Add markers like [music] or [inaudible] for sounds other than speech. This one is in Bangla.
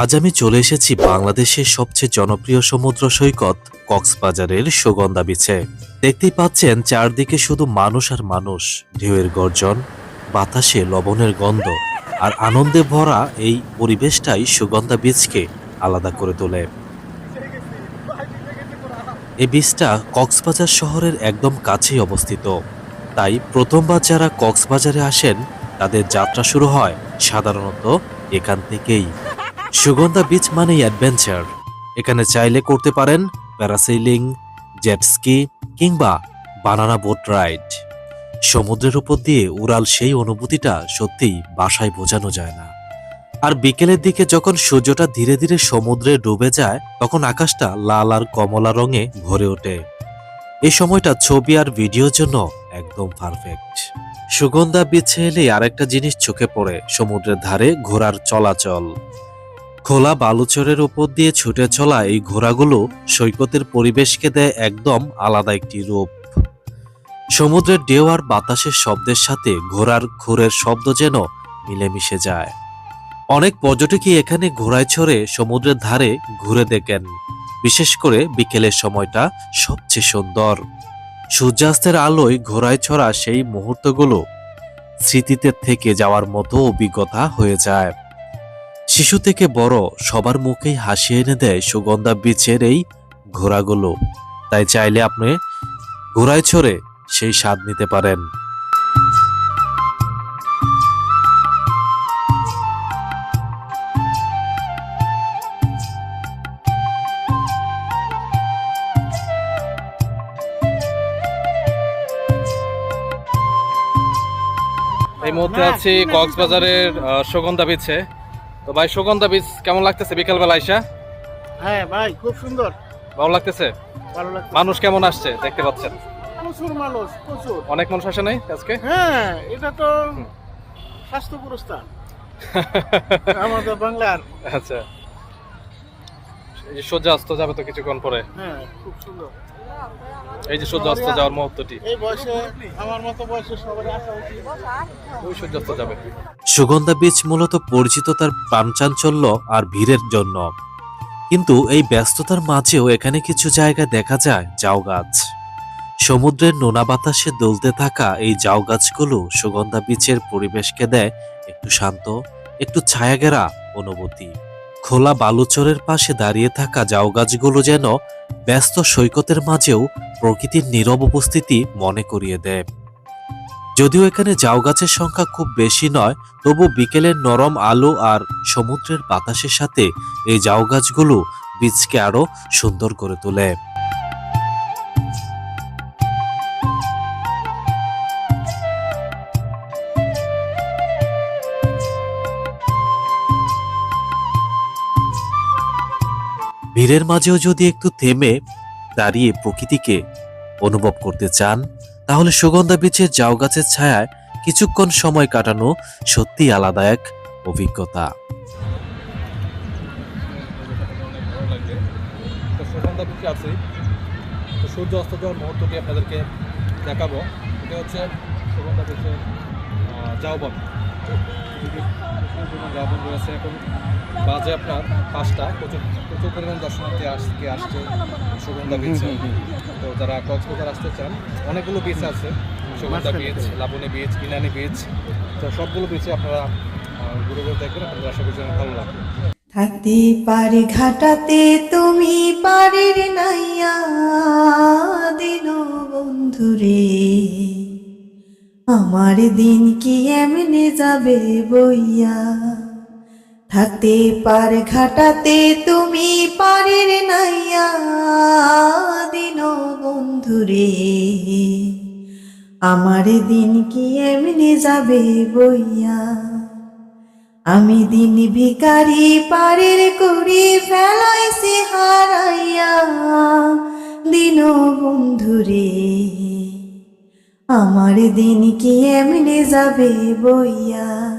আজ আমি চলে এসেছি বাংলাদেশের সবচেয়ে জনপ্রিয় সমুদ্র সৈকত কক্সবাজারের সুগন্ধা বিচে দেখতেই পাচ্ছেন চারদিকে শুধু মানুষ আর মানুষ। ঢেউয়ের গর্জন, বাতাসে লবণের গন্ধ, আর আনন্দে ভরা এই পরিবেশটাই সুগন্ধা বীজকে আলাদা করে তোলে। এই বীজটা কক্সবাজার শহরের একদম কাছেই অবস্থিত। তাই প্রথমবার যারা কক্সবাজারে আসেন, তাদের যাত্রা শুরু হয় সাধারণত এখান থেকেই। সুগন্ধা বিচ মানেই অ্যাডভেঞ্চার এখানে চাইলে করতে পারেন প্যারাসেলিং জেটস্কি কিংবা বানানা বোট রাইড সমুদ্রের উপর দিয়ে উড়াল সেই অনুভূতিটা সত্যিই বাসায় বোঝানো যায় না। আর বিকেলের দিকে যখন সূর্যটা ধীরে ধীরে সমুদ্রে ডুবে যায়, তখন আকাশটা লাল আর কমলা রঙে ভরে ওঠে। এই সময়টা ছবি আর ভিডিওর জন্য একদম পারফেক্ট সুগন্ধা বিছে এলে আরেকটা জিনিস চোখে পড়ে, সমুদ্রের ধারে ঘোড়ার চলাচল। খোলা বালুচরের উপর দিয়ে ছুটে চলা এই ঘোড়াগুলো সৈকতের পরিবেশকে দেয় একদম আলাদা একটি রূপ। সমুদ্রের ঢেউ আর বাতাসের শব্দের সাথে ঘোড়ার খুরের শব্দ যেন মিলেমিশে যায়। অনেক পর্যটকই এখানে ঘোড়ায় চড়ে সমুদ্রের ধারে ঘুরে দেখেন। বিশেষ করে বিকেলের সময়টা সবচেয়ে সুন্দর। সূর্যাস্তের আলোয় ঘোড়ায় ছড়া সেই মুহূর্তগুলো স্মৃতিতে থেকে যাওয়ার মতো অভিজ্ঞতা হয়ে যায়। শিশু থেকে বড় সবার মুখেই হাসি এনে দেয় সুগন্ধা বীচের এই ঘোড়াগুলো। তাই চাইলে আপনি ঘোড়ায় চড়ে সেই স্বাদ নিতে পারেন। এই মুহূর্তে আছি কক্সবাজারের সুগন্ধা বিচে। তো ভাই সুগন্ধা বীজ কেমন লাগতেছে বিকালবেলা আইসা? হ্যাঁ ভাই খুব সুন্দর। ভালো লাগতেছে? ভালো লাগছে মানুষ কেমন আসছে দেখতে পাচ্ছেন? প্রচুর মানুষ প্রচুর। অনেক মানুষ আসে নাই আজকে? হ্যাঁ এটা তো স্বাস্থ্য পুরস্কার [laughs] আমাদের বাংলার। আচ্ছা। এই যে সূর্য অস্ত যাবে তো কিছুক্ষণ পরে। হ্যাঁ খুব সুন্দর। এই যে সূর্য অস্ত যাওয়ার মুহূর্তটি। এই বয়সে আমার মতো বয়সে সবারই আসা উচিত। ওই সূর্য অস্ত যাবে। সুগন্ধা বীচ মূলত পরিচিত তার প্রাণচাঞ্চল্য আর ভিড়ের জন্য। কিন্তু এই ব্যস্ততার মাঝেও এখানে কিছু জায়গা দেখা যায় জাউ গাছ। সমুদ্রের নোনা বাতাসে দুলতে থাকা এই জাউ গাছগুলো সুগন্ধা বীচের পরিবেশকে দেয় একটু শান্ত একটু ছায়াঘেরা অনুভূতি। খোলা বালুচরের পাশে দাঁড়িয়ে থাকা জাউ গাছগুলো যেন ব্যস্ত সৈকতের মাঝেও প্রকৃতির নীরব উপস্থিতি মনে করিয়ে দেয়। যদিও এখানে জাউ গাছের সংখ্যা খুব বেশি নয়, তবু বিকেলের নরম আলো আর সমুদ্রের বাতাসের সাথে এই জাউ গাছগুলো বীজকে আরও সুন্দর করে তোলে। ভিড়ের মাঝেও যদি একটু থেমে দাঁড়িয়ে প্রকৃতিকে অনুভব করতে চান, তাহলে সুগন্ধা বীচের জাউ গাছের ছায়ায় কিছুক্ষণ সময় কাটানো সত্যি আলাদা এক অভিজ্ঞতা সূর্য অস্ত যাওয়ার মুহূর্তটি আপনাদেরকে দেখাবো। এটা হচ্ছে সুগন্ধা জাউবন রয়েছে এখন। বাজে আপনার পাঁচটা। প্রচুর প্রচুর পরিমাণ দর্শনার্থী আজকে আসছে সুগন্ধা বিচে তো যারা কক্সবাজার আসতে চান অনেকগুলো বিচ আছে। Sugandha beach Laboni beach Inani beach তো সবগুলো বিচে আপনারা ঘুরে ঘুরে দেখবেন। আপনাদের আশা করছি ভালো লাগবে। থাকতে পারে ঘাটাতে তুমি পারের নাইয়া। দিন বন্ধুরে। আমার দিন কি এমনি যাবে বইয়া? থাকতে পার ঘাটাতে তুমি পারের নাইয়া। দিন বন্ধুরে আমার দিন কি এমনি যাবে বইয়া? আমি দিন ভিকারি পারের করি ফেলাইছি হারাইয়া। দিন বন্ধুরে আমার দিন কি এমনি যাবে বইয়া?